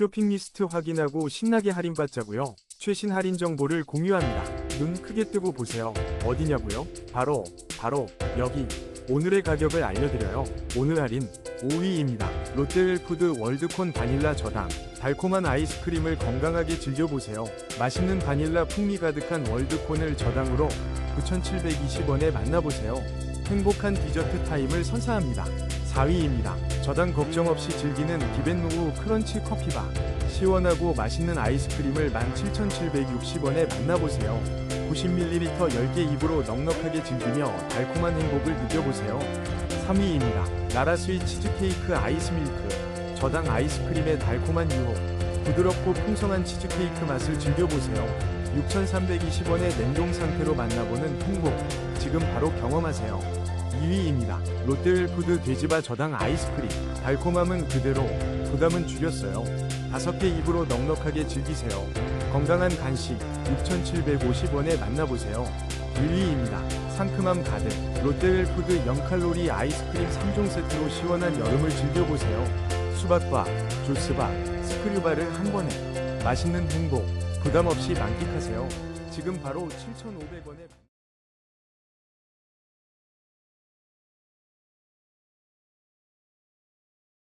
쇼핑 리스트 확인하고 신나게 할인받자고요. 최신 할인 정보를 공유합니다. 눈 크게 뜨고 보세요. 어디냐고요? 바로 바로 여기. 오늘의 가격을 알려드려요. 오늘 할인 5위입니다. 롯데웰푸드 월드콘 바닐라 저당. 달콤한 아이스크림을 건강하게 즐겨보세요. 맛있는 바닐라 풍미 가득한 월드콘을 저당으로 9,720원에 만나보세요. 행복한 디저트 타임을 선사합니다. 4위입니다. 저당 걱정 없이 즐기는 디벤노우 크런치 커피바. 시원하고 맛있는 아이스크림을 17,760원에 만나보세요. 90ml 10개 입으로 넉넉하게 즐기며 달콤한 행복을 느껴보세요. 3위입니다. 나라스윗 치즈케이크 아이스밀크. 저당 아이스크림의 달콤한 유혹. 부드럽고 풍성한 치즈케이크 맛을 즐겨보세요. 6,320원의 냉동 상태로 만나보는 행복. 지금 바로 경험하세요. 2위입니다. 롯데웰푸드 돼지바 저당 아이스크림. 달콤함은 그대로, 부담은 줄였어요. 5개 입으로 넉넉하게 즐기세요. 건강한 간식 6,750원에 만나보세요. 1위입니다. 상큼함 가득 롯데웰푸드 0칼로리 아이스크림 3종 세트로 시원한 여름을 즐겨보세요. 수박바, 조스바, 스크류바를 한 번에 맛있는 행복 부담 없이 만끽하세요. 지금 바로 7,500원에